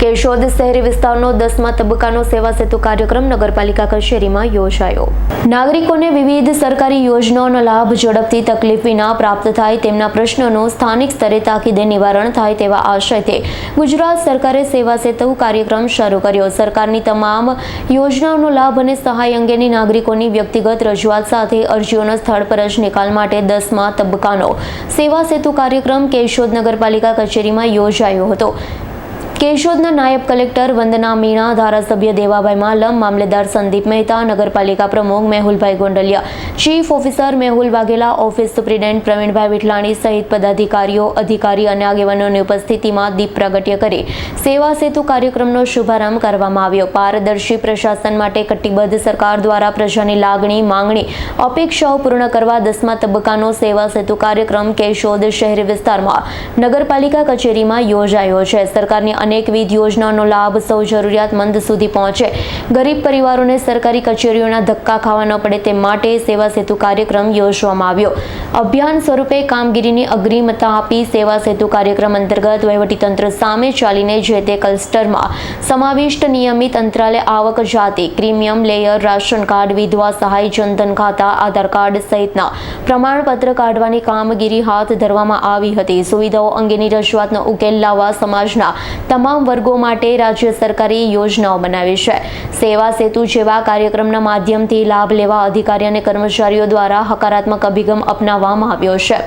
કેશોદ શહેરી વિસ્તારનો દસમા તબક્કાનો સેવા સેતુ કાર્યક્રમ નગરપાલિકા કચેરીમાં યોજાયો. નાગરિકોને વિવિધ સરકારી યોજનાઓનો લાભ ઝડપથી તકલીફ વિના પ્રાપ્ત થાય તેમના પ્રશ્નોનું સ્થાનિક સ્તરે તાકીદે નિવારણ થાય તેવા આશયથી ગુજરાત સરકારે સેવા સેતુ કાર્યક્રમ શરૂ કર્યો. સરકારની તમામ યોજનાઓનો લાભ અને સહાય અંગેની નાગરિકોની વ્યક્તિગત રજૂઆત સાથે અરજીઓના સ્થળ પર જ નિકાલ માટે દસમા તબક્કાનો સેવા સેતુ કાર્યક્રમ કેશોદ નગરપાલિકા કચેરીમાં યોજાયો હતો. કેશોદના નાયબ કલેક્ટર વંદના મીણા, ધારાસભ્ય દેવાભાઈ માલમ, મામલેદાર સંદીપ મહેતા, નગરપાલિકા પ્રમુખ Mehulbhai Gondaliya, chief officer Mehul Vaghela, office superintendent Pravinbhai Vithalani સહિત પદાધિકારીઓ, અધિકારી અને આગેવાનોની ઉપસ્થિતિમાં દીપ પ્રાગટ્ય કરી સેવા સેતુ કાર્યક્રમનો શુભારંભ કરવામાં આવ્યો. પારદર્શી પ્રશાસન માટે કટિબદ્ધ સરકાર દ્વારા પ્રજાની લાગણી, માંગણી, અપેક્ષાઓ પૂર્ણ કરવા દસમા તબક્કાનો સેવા સેતુ કાર્યક્રમ કેશોદ શહેરી વિસ્તારમાં નગરપાલિકા કચેરીમાં યોજાયો છે. સરકારની અનેકવિધ યોજનાઓનો લાભ સૌ જરૂરિયાતમંદ સુધી પહોંચે. ગરીબ પરિવારોને સરકારી કચેરીઓના ધક્કા ખાવા ન પડે તે માટે સેવા સેતુ કાર્યક્રમ યોજવામાં આવ્યો. અભિયાન સ્વરૂપે કામગીરીની અગ્રિમતા આપી સેવા સેતુ કાર્યક્રમ અંતર્ગત વહીવટીતંત્ર સામે ચાલીને જે તે ક્લસ્ટરમાં સમાવિષ્ટ નિયમિત અંતરાલે આવક જાતિ પ્રીમિયમ લેયર, રાશન કાર્ડ, વિધવા સહાય, જનધન ખાતા, આધાર કાર્ડ સહિતના પ્રમાણપત્ર કાઢવાની કામગીરી હાથ ધરવામાં આવી હતી. સુવિધાઓ અંગેની રજૂઆતનો ઉકેલ લાવવા સમાજના તમામ વર્ગો માટે રાજ્ય સરકારે યોજનાઓ બનાવી છે. સેવા સેતુ જેવા કાર્યક્રમના માધ્યમથી લાભ લેવા અધિકારી અને કર્મચારીઓ દ્વારા હકારાત્મક અભિગમ અપનાવવામાં આવ્યો છે.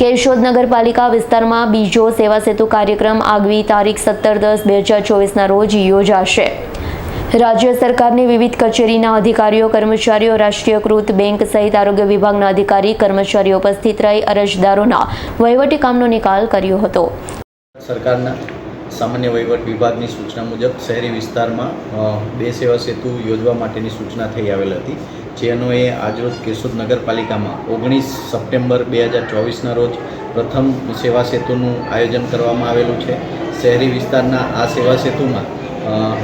કેશોદ નગરપાલિકા વિસ્તારમાં બીજો સેવા સેતુ કાર્યક્રમ આગવી તારીખ સત્તર દસ બે હજાર ચોવીસના રોજ યોજાશે. રાજ્ય સરકારની વિવિધ કચેરીના અધિકારીઓ, કર્મચારીઓ, રાષ્ટ્રીયકૃત બેંક સહિત આરોગ્ય વિભાગના અધિકારી, કર્મચારીઓ ઉપસ્થિત રહી અરજદારોના વહીવટી કામનો નિકાલ કર્યો હતો. સરકારના સામાન્ય વહીવટ વિભાગની સૂચના મુજબ શહેરી વિસ્તારમાં બે સેવા સેતુ યોજવા માટેની સૂચના થઈ આવેલ હતી જે અન્વયે આજરોજ કેશોદ નગરપાલિકામાં ઓગણીસ સપ્ટેમ્બર બે હજાર ચોવીસના રોજ પ્રથમ સેવા સેતુનું આયોજન કરવામાં આવેલું છે. શહેરી વિસ્તારના આ સેવા સેતુમાં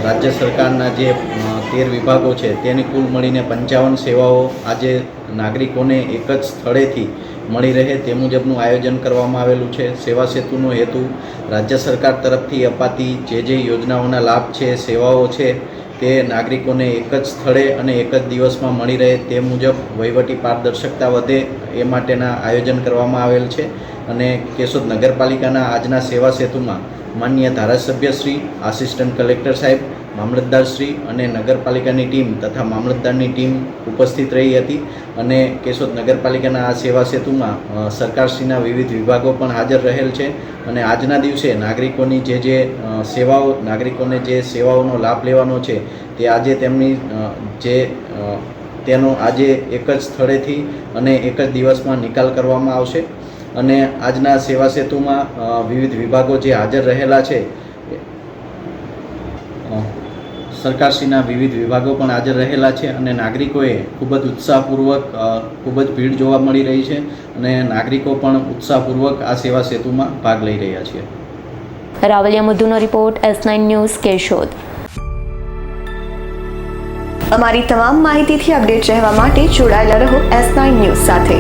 રાજ્ય સરકારના જે તેર વિભાગો છે, તેની કુલ મળીને પંચાવન સેવાઓ આજે નાગરિકોને એક જ સ્થળેથી મળી રહે તે મુજબનું આયોજન કરવામાં આવેલું છે. સેવા સેતુનો હેતુ રાજ્ય સરકાર તરફથી અપાતી જે જે યોજનાઓના લાભ છે, સેવાઓ છે, તે નાગરિકોને એક જ સ્થળે અને એક જ દિવસમાં મળી રહે તે મુજબ વહીવટી પારદર્શકતા વધે એ માટેના આયોજન કરવામાં આવેલ છે. અને કેશોદ નગરપાલિકાના આજના સેવા સેતુમાં માન્ય ધારાસભ્યશ્રી આસિસ્ટન્ટ કલેક્ટર સાહેબ મામલતદારશ્રી અને નગરપાલિકાની ટીમ તથા મામલતદારની ટીમ ઉપસ્થિત રહી હતી અને કેશોદ નગરપાલિકાના આ સેવા સેતુમાં સરકારશ્રીના વિવિધ વિભાગો પણ હાજર રહેલ છે અને આજના દિવસે નાગરિકોની જે જે સેવાઓ નાગરિકોને જે સેવાઓનો લાભ લેવાનો છે તે આજે તેમની જે તેનો આજે એક જ સ્થળેથી અને એક જ દિવસમાં નિકાલ કરવામાં આવશે અને આજના સેવા સેતુમાં વિવિધ વિભાગો જે હાજર રહેલા છે અ, સરકારશ્રીના વિવિધ વિભાગો પણ હાજર રહેલા છે અને નાગરિકોએ ખૂબ જ ઉત્સાહપૂર્વક ખૂબ જ ભીડ જોવા મળી રહી છે અને નાગરિકો પણ ઉત્સાહપૂર્વક આ સેવા સેતુમાં ભાગ લઈ રહ્યા છે. Ravaliya મુદ્દુનો report S nine news Keshod. અમારી તમામ માહિતીથી અપડેટ રહેવા માટે જોડાયેલા રહો એસ નાઇન ન્યૂઝ સાથે.